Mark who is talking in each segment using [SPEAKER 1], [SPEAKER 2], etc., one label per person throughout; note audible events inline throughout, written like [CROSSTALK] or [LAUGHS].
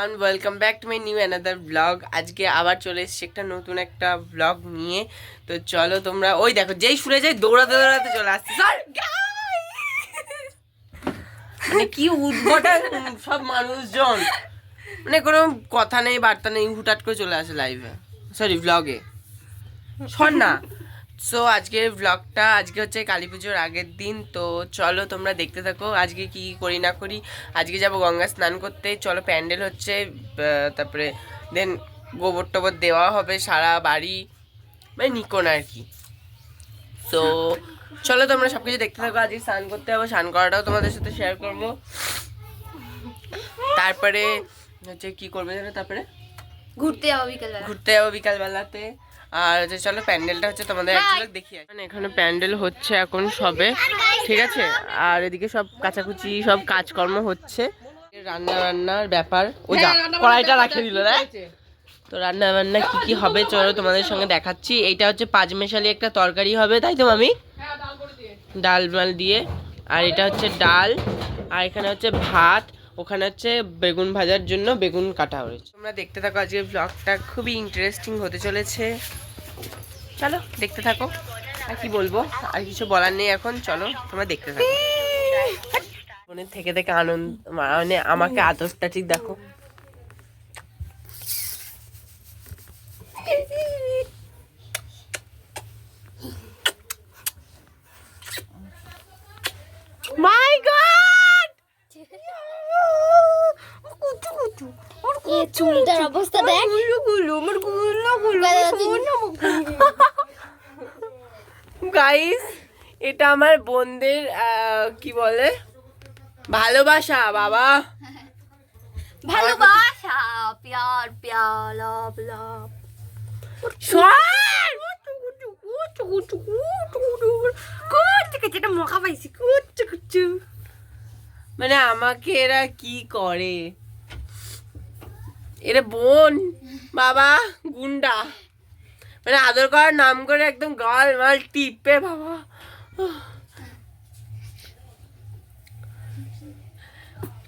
[SPEAKER 1] Everyone welcome back to my new another blog আজকে আবার চলে এসেছি একটা নতুন একটা ব্লগ নিয়ে। তো চলো তোমরা, ওই দেখো, যেই শুনে যাই দৌড়াতে দৌড়াতে চলে আসছে। মানে কি উদ্ভটা সব মানুষজন। মানে কোনো কথা নেই, বার্তা নেই হুটাট করে চলে আসে লাইভে সরি ব্লগে শোন না। সো আজকের ব্লগটা আজকে হচ্ছে কালী পুজোর আগের দিন তো চলো তোমরা দেখতে থাকো আজকে কি কি করি না করি। আজকে যাব গঙ্গা স্নান করতে চলো প্যান্ডেল হচ্ছে তারপরে দেন গোবর টোবর দেওয়া হবে সারা বাড়ি মানে নিকোন আর কি। তো চলো তোমরা সব কিছু দেখতে থাকো আজকে স্নান করতে হবে স্নান করাটাও তোমাদের সাথে শেয়ার করব। তারপরে হচ্ছে কি করবে জানো তারপরে?
[SPEAKER 2] ঘুরতে যাব বিকেলবেলা।
[SPEAKER 1] ঘুরতে যাব বিকালবেলাতে। আর যে চলো প্যান্ডেলটা হচ্ছে তোমাদের আসি। মানে এখানে প্যান্ডেল হচ্ছে এখন সবে ঠিক আছে? আর এদিকে সব কাচাকুচি সব কাজকর্ম হচ্ছে। রান্না বান্নার ব্যাপার। ও যা কড়াইটা রাখে দিল না তো রান্না বান্না কি কি হবে চলো তোমাদের সঙ্গে দেখাচ্ছি। এইটা হচ্ছে পাঁচমেশালি একটা তরকারি হবে তাই তো মামি? ডাল মাল দিয়ে। আর এটা হচ্ছে ডাল। আর এখানে হচ্ছে ভাত। ওখানে হচ্ছে বেগুন ভাজার জন্য বেগুন কাটা হয়েছে। তোমরা দেখতে থাকো আজকের ব্লগটা খুবই ইন্টারেস্টিং হতে চলেছে। চলো দেখতে থাকো। আর কি বলব? আর কিছু বলার নেই এখন, চলো তোমরা দেখতে থাকো। মনে থেকে থেকে আনন্দ মানে আমাকে আদরটা ঠিক দেখো।
[SPEAKER 2] চুলটার অবস্থা দেখ।
[SPEAKER 1] গাইস এটা আমার বোনদের কি বলে? ভালোবাসা বাবা।
[SPEAKER 2] ভালোবাসা প্যার প্যার লাভ লাভ।
[SPEAKER 1] সর!
[SPEAKER 2] যেটা মখা পাইছি?
[SPEAKER 1] মানে আমাকে এরা কি করে? এরা বোন, বাবা, গুন্ডা। মানে আদর করার নাম করে একদম গাল মাল টিপে, বাবা।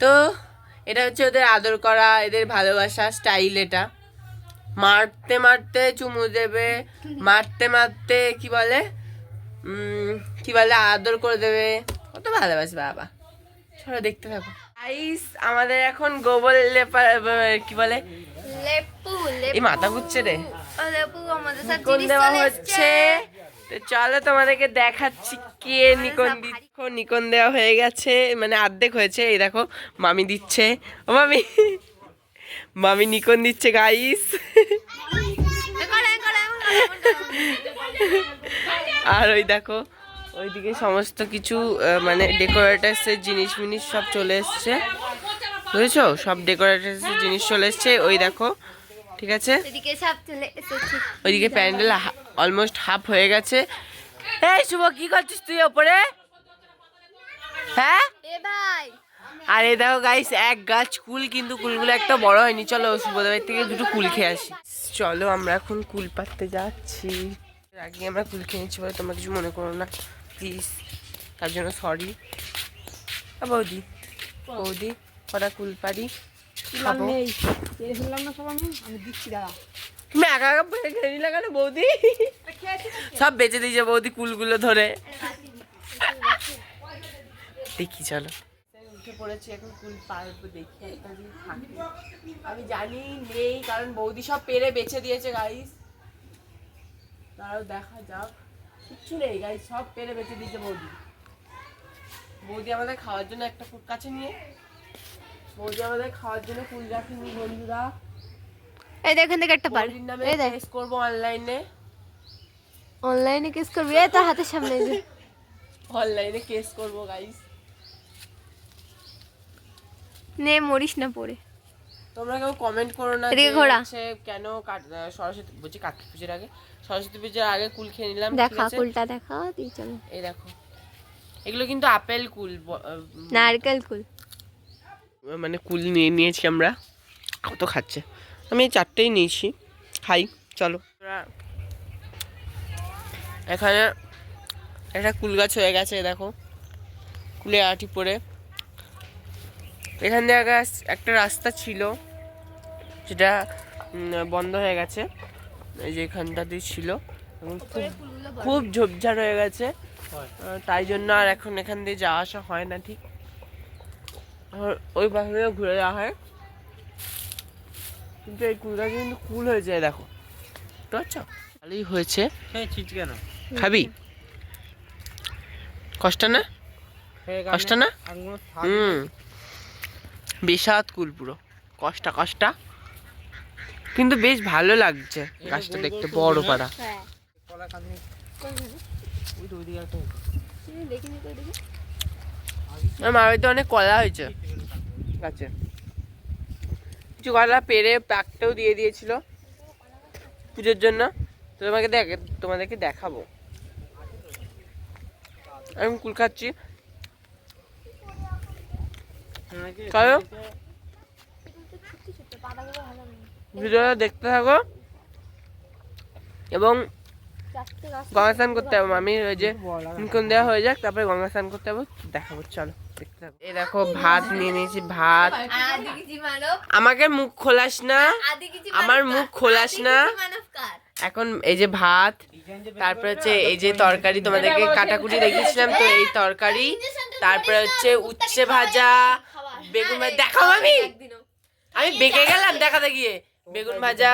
[SPEAKER 1] তো এটা হচ্ছে ওদের আদর করা, এদের ভালোবাসা স্টাইল এটা। মারতে মারতে চুমু দেবে, মারতে মারতে কি বলে? কি বলে? আদর করে দেবে। কত ভালোবাসে, বাবা। চলো দেখতে থাকো। আইস আমাদের এখন গোবর লেপা কি বলে?
[SPEAKER 2] লেপু
[SPEAKER 1] এই মাথা ঘুরছে রে।
[SPEAKER 2] লেপু আমাদের সাথে জিনিস
[SPEAKER 1] দেওয়া হচ্ছে। তো চলো তোমাদেরকে দেখাচ্ছি কে নিকন দিচ্ছ নিকন দেওয়া হয়ে গেছে। মানে অর্ধেক হয়েছে এই দেখো মামি দিচ্ছে। ও মামি। মামি নিকন দিচ্ছে গাইস। আর ওই দেখো ওইদিকে সমস্ত কিছু মানে ডেকোরেটার্সের জিনিস মিনিস সব চলে এসছে। বুঝেছ? সব ডেকোরেটার্সের জিনিস চলে এসছে। ওই দেখো ঠিক আছে? ওইদিকে প্যান্ডেল অলমোস্ট হাফ হয়ে গেছে। এই শুভ কি করছিস তুই ওপরে? হ্যাঁ? আর এই দেখো গাইস এক গাছ কুল কিন্তু কুলগুলো একটা বড় হয়নি। চলো শুভদেবের থেকে দুটো কুল খেয়ে আসি। চলো আমরা এখন কুল পাততে যাচ্ছি। আগে আমরা কুল খেয়ে নিচ্ছি বলে তোমরা কিছু মনে করো না। প্লিজ তার জন্য সরি বৌদি। বৌদি কটা কুল পারি তুমি একা একা খেয়ে নিলে কেন বৌদি? সব বেঁচে দিয়েছে বৌদি কুলগুলো ধরে। দেখি চলো। উঠে পড়েছি এখন কুল পারব দেখি আমি জানি নেই কারণ বৌদি সব পেরে বেছে দিয়েছে গাইস তারাও দেখা যাক। কিচ্ছু নেই গাইস সব পেরে বেছে দিয়েছে বৌদি। বৌদি আমাদের খাওয়ার জন্য একটা কুল কাছে নিয়ে বৌদি আমাদের খাওয়ার জন্য কুল রাখেনি বন্ধুরা।
[SPEAKER 2] এই দেখেন থেকে একটা পার। এই দেখ।
[SPEAKER 1] কেস করব অনলাইনে
[SPEAKER 2] অনলাইনে কিস করবি? এই তোর হাতের সামনে যে।
[SPEAKER 1] অনলাইনে কেস করব গাইস
[SPEAKER 2] নে মরিস না পড়ে
[SPEAKER 1] তোমরা কেউ কমেন্ট করো না
[SPEAKER 2] এদিকে
[SPEAKER 1] হচ্ছে কেন সরস্বতী বলছি কার্তিক পুজোর আগে। সরস্বতী পুজোর আগে কুল খেয়ে নিলাম
[SPEAKER 2] দেখা কুলটা দেখা চলো।
[SPEAKER 1] এই দেখো। এগুলো কিন্তু আপেল কুল
[SPEAKER 2] নারকেল কুল।
[SPEAKER 1] মানে কুল নিয়ে নিয়েছি আমরা। কত খাচ্ছে। আমি এই চারটেই নিয়েছি। খাই চলো। এখানে একটা কুল গাছ হয়ে গেছে দেখো। কুলে আটি পড়ে এখান থেকে একটা রাস্তা ছিল। যেটা বন্ধ হয়ে গেছে। এই যে ছিল। এবং খুব খুব ঝোপঝাড় হয়ে গেছে। তাই জন্য আর এখন এখান দিয়ে যাওয়া আসা হয় না ঠিক। আর ওই দিয়ে ঘুরে যাওয়া হয়। কিন্তু এই কুলটা কিন্তু কুল হয়ে যায় দেখো। বুঝতে পারছ? ভালোই হয়েছে।
[SPEAKER 3] হ্যাঁ
[SPEAKER 1] খাবি? কষ্ট না? কষ্ট না? হুম। বিষাদ কুল পুরো। কষ্টা কষ্টা। কিন্তু বেশ ভালো লাগছে গাছটা দেখতে, বড় পাড়া। আমার বাড়িতে অনেক কলা হয়েছে। গাছে। কিছু কলা পেরে পাকতেও দিয়ে দিয়েছিল পুজোর জন্য। তো তোমাকে দেখ, তোমাদেরকে দেখাবো। আমি কুল খাচ্ছি। চলো ভিডিওটা দেখতে থাকো। এবং গঙ্গা স্নান করতে হবে আমি ওই যে কোন দেওয়া হয়ে যাক, তারপরে গঙ্গা স্নান করতে হবে দেখাবো, চলো এই দেখো, ভাত নিয়ে নিয়েছি, ভাত। আমাকে মুখ খোলাস না। আমার মুখ খোলাস না। এখন এই যে ভাত, তারপরে হচ্ছে এই যে তরকারি, তোমাদেরকে কাটাকুটি দেখিয়েছিলাম, তো এই তরকারি, তারপরে হচ্ছে উচ্ছে ভাজা, বেগুন দেখাও আমি। আমি বেঁকে গেলাম, দেখাতে গিয়ে। বেগুন ভাজা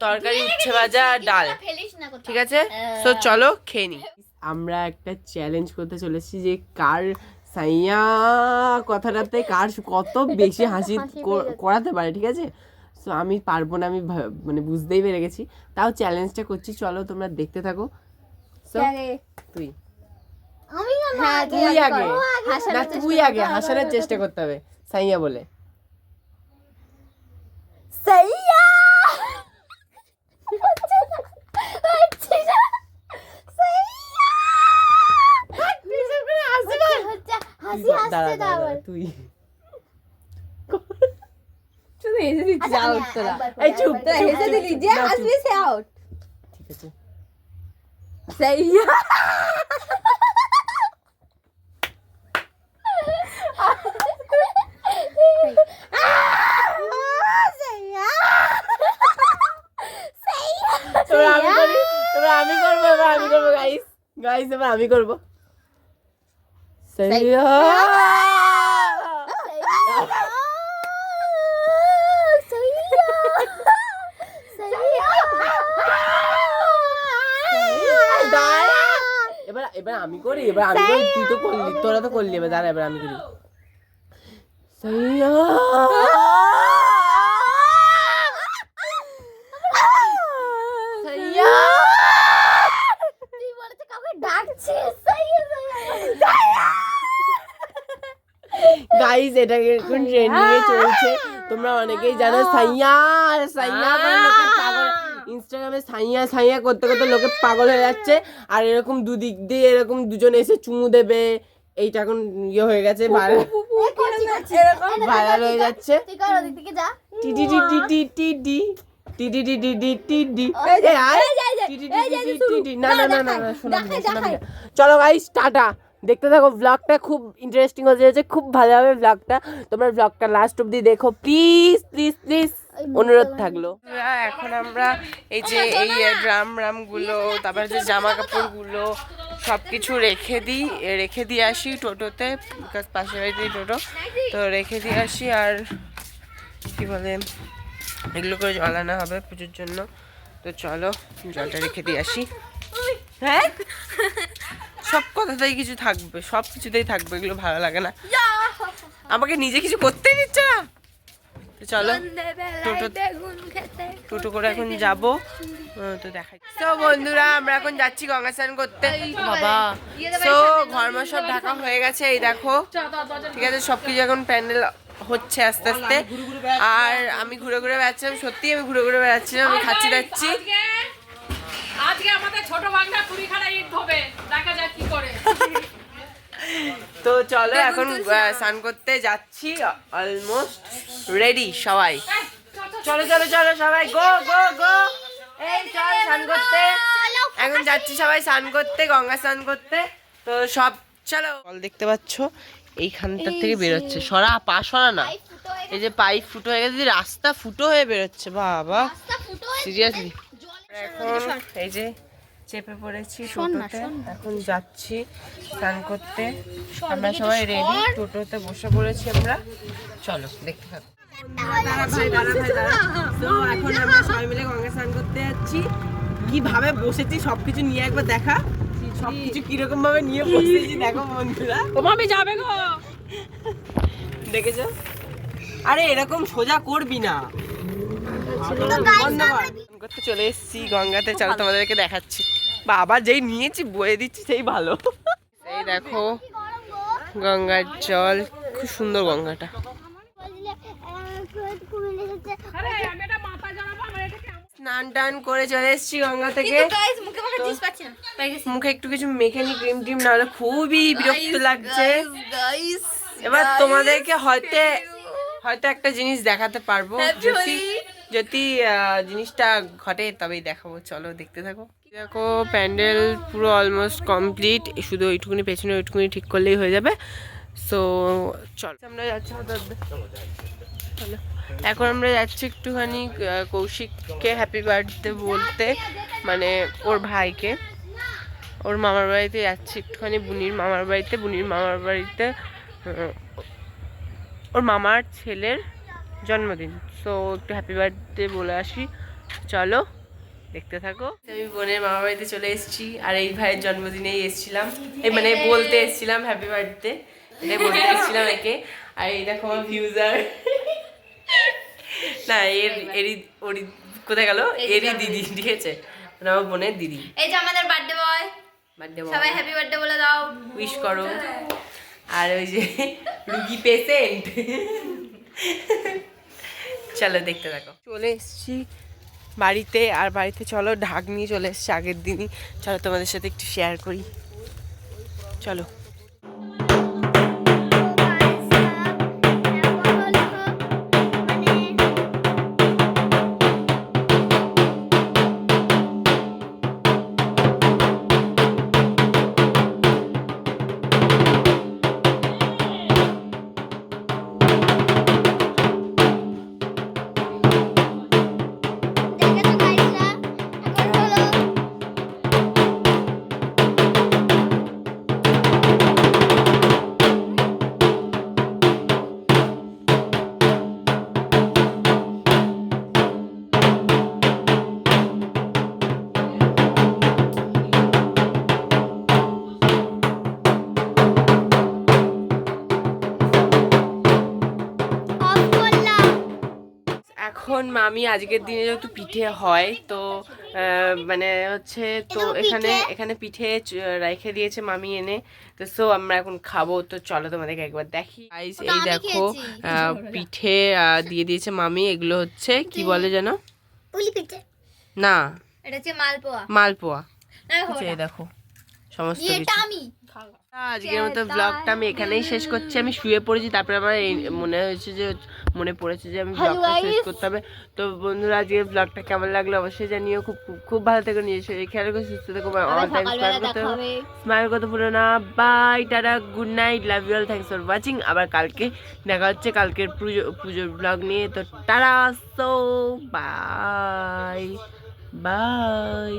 [SPEAKER 1] তরকারি উচ্ছে ভাজা আর ডাল। ঠিক আছে? তো চলো খেয়ে নি। আমরা একটা চ্যালেঞ্জ করতে চলেছি যে কার সাইয়া কথাটাতে [LAUGHS] কার কত বেশি হাসি কর- করাতে পারে ঠিক আছে? সো আমি পারব না আমি মানে বুঝতেই পেরে গেছি। তাও চ্যালেঞ্জটা করছি চলো তোমরা দেখতে থাকো। তুই।
[SPEAKER 2] আমি হ্যাঁ
[SPEAKER 1] তুই আগে না তুই আগে হাসানোর চেষ্টা করতে হবে সাইয়া বলে।
[SPEAKER 2] সাইয়া হাসি
[SPEAKER 1] দাঁড়া, দাঁড়া, দাঁড়া, তুই।
[SPEAKER 4] শুধু হেসে দিচ্ছি আউট তোরা
[SPEAKER 1] এই চুপ
[SPEAKER 4] তোরা হেসে দিলি যে। আসবি সে আউট
[SPEAKER 1] ঠিক আছে। এবার [LAUGHS] আমি করি এবার আমি করব এবার আমি করব গাইস গাইস এবার আমি করব। সাইয়া দাঁড়া। [LAUGHS] এবার এবার আমি করি এবার আমি করি তুই তো করলি তোরা তো করলি এবার দাঁড়া এবার আমি করি। সাইয়া গাইজ এটা এখন ট্রেন্ডিংয়ে চলছে তোমরা অনেকেই জানো সাইয়া সাইয়া ইনস্টাগ্রামে সাইয়া সাইয়া করতে করতে লোকে পাগল হয়ে যাচ্ছে আর এরকম দুদিক দিয়ে এরকম দুজন এসে চুমু দেবে এইটা এখন ইয়ে হয়ে গেছে ভাইরাল হয়ে যাচ্ছে
[SPEAKER 2] টিটি
[SPEAKER 1] টি টি ডি টিটি টি টি ডি না না না না চলো ভাই টাটা দেখতে থাকো ব্লগটা খুব ইন্টারেস্টিং হতে যাচ্ছে খুব ভালো হবে ব্লগটা তোমরা ব্লগটা লাস্ট অব্দি দেখো প্লিজ প্লিজ প্লিজ অনুরোধ থাকল। এখন আমরা এই যে এই ড্রাম রামগুলো তারপর যে জামা কাপড়গুলো সব কিছু রেখে দিই রেখে দিয়ে আসি টোটোতে বিকজ পাশের বাড়িতেই টোটো। তো রেখে দিয়ে আসি আর কি বলে এগুলো করে জল আনা হবে পুজোর জন্য। তো চলো জলটা রেখে দিয়ে আসি। হ্যাঁ? [LAUGHS] সব কথাতেই কিছু থাকবে সব কিছুতেই থাকবে এগুলো ভালো লাগে না। আমাকে নিজে কিছু করতেই দিচ্ছে না। চলো টোটো টোটো করে এখন যাব। তো দেখাই। তো বন্ধুরা আমরা এখন যাচ্ছি গঙ্গা স্নান করতে। বাবা। তো ঘরমা সব ঢাকা হয়ে গেছে এই দেখো। ঠিক আছে সব কিছু এখন প্যান্ডেল হচ্ছে আস্তে আস্তে। আর আমি ঘুরে ঘুরে বেড়াচ্ছিলাম সত্যি আমি ঘুরে ঘুরে বেড়াচ্ছিলাম আমি খাচ্ছি যাচ্ছি
[SPEAKER 5] আজকে আমাদের ছোট বাংলা কুড়িখানা ইট হবে। দেখা যাক কি করে।
[SPEAKER 1] তো চলো এখন স্নান করতে যাচ্ছি অলমোস্ট রেডি সবাই। চলো চলো চলো। সবাই গো গো গো এই চল স্নান করতে। এখন যাচ্ছি সবাই স্নান করতে গঙ্গা স্নান করতে। তো সব চলো। জল দেখতে পাচ্ছ? এইখানটার থেকে বেরোচ্ছে। সরা পা সরা না। এই যে পাইপ ফুটো হয়ে গেছে রাস্তা ফুটো হয়ে বেরোচ্ছে বাবা। সিরিয়াসলি এখন এই যে চেপে পড়েছি টোটোতে। এখন যাচ্ছি স্নান করতে। আমরা সবাই রেডি টোটোতে বসে পড়েছি আমরা। চলো দেখতে থাকো। দাঁড়া ভাই দাঁড়া ভাই দাঁড়া তো এখন আমরা সবাই মিলে গঙ্গা স্নান করতে যাচ্ছি। কীভাবে বসেছি সবকিছু নিয়ে একবার দেখা। সবকিছু কীরকম ভাবে নিয়ে বসেছি দেখো বন্ধুরা।
[SPEAKER 5] ও মামি যাবে গো।
[SPEAKER 1] দেখেছ? আরে এরকম সোজা করবি না। কর। করতে চলে এসেছি গঙ্গাতে চলো তোমাদেরকে দেখাচ্ছি। বাবা যেই নিয়েছি বয়ে দিচ্ছি সেই ভালো। এই দেখো গঙ্গার জল খুব সুন্দর গঙ্গাটা। স্নান টান করে চলে এসেছি গঙ্গা থেকে।
[SPEAKER 2] মুখে না।
[SPEAKER 1] একটু কিছু মেখে নি ক্রিম টিম নাহলে খুবই বিরক্ত লাগছে। এবার তোমাদেরকে হয়তো হয়তো একটা জিনিস দেখাতে পারব যদি যদি জিনিসটা ঘটে তবেই দেখাবো। চলো দেখতে থাকো। দেখো, প্যান্ডেল পুরো অলমোস্ট কমপ্লিট শুধু ওইটুকুনি, পেছনে ওইটুকুনি ঠিক করলেই হয়ে যাবে। সো চল। আমরা যাচ্ছি এখন আমরা যাচ্ছি একটুখানি কৌশিককে হ্যাপি বার্থডে বলতে। মানে ওর ভাইকে। ওর মামার বাড়িতে যাচ্ছি একটুখানি, বুনির মামার বাড়িতে। বুনির মামার বাড়িতে ওর মামার ছেলের জন্মদিন। সো একটু হ্যাপি বার্থডে বলে আসি। চলো দেখতে থাকো। আমি বোনের মামার বাড়িতে চলে এসেছি আর এই ভাইয়ের জন্মদিনেই এসেছিলাম। এই মানে বলতে এসেছিলাম হ্যাপি বার্থডে এটাই বলতে এসেছিলাম একে। আর এই দেখো আমার ভিউজার না এর এরই ওরই কোথায় গেল? এরই দিদি ঠিক আছে মানে আমার বোনের দিদি।
[SPEAKER 2] এই যে আমাদের বার্থডে বয়
[SPEAKER 1] বার্থডে
[SPEAKER 2] সবাই হ্যাপি বার্থডে বলে দাও।
[SPEAKER 1] উইশ করো। আর ওই যে রুগী পেশেন্ট চলো, দেখতে থাকো। চলে এসছি বাড়িতে, আর বাড়িতে চলো, ঢাক নিয়ে চলে এসছি আগের দিনই। চলো তোমাদের সাথে একটু শেয়ার করি। চলো। মামি আজকের দিনে যেহেতু পিঠে হয় তো মানে হচ্ছে তো এখানে এখানে পিঠে রেখে দিয়েছে মামি এনে। তো সো আমরা এখন খাব তো চলো তোমাদেরকে একবার দেখি। এই দেখো পিঠে দিয়ে দিয়েছে মামি এগুলো হচ্ছে কি বলে যেন?
[SPEAKER 2] পিঠে।
[SPEAKER 1] না।
[SPEAKER 2] এটা হচ্ছে মালপোয়া।
[SPEAKER 1] মালপোয়া। এই দেখো সমস্ত কিছু।
[SPEAKER 2] আমি।
[SPEAKER 1] আজকের মতো ব্লগটা আমি এখানেই শেষ করছি। আমি শুয়ে পড়েছি তারপরে আমার মনে হয়েছে যে মনে পড়েছে যে আমি ব্লগটা শেষ করতে হবে। তো বন্ধুরা আজকের ব্লগটা কেমন লাগল অবশ্যই জানিও। খুব খুব- ভালো থেকে নিয়ে শরীর খেয়াল করে সুস্থ থেকো অল টাইম স্মাইল করতে স্মাইল করতে ভুলো না। Bye tata good night love you all thanks for watching আবার কালকে দেখা হচ্ছে কালকের পুজো পুজোর ব্লগ নিয়ে। তো টাটা সো বাই বাই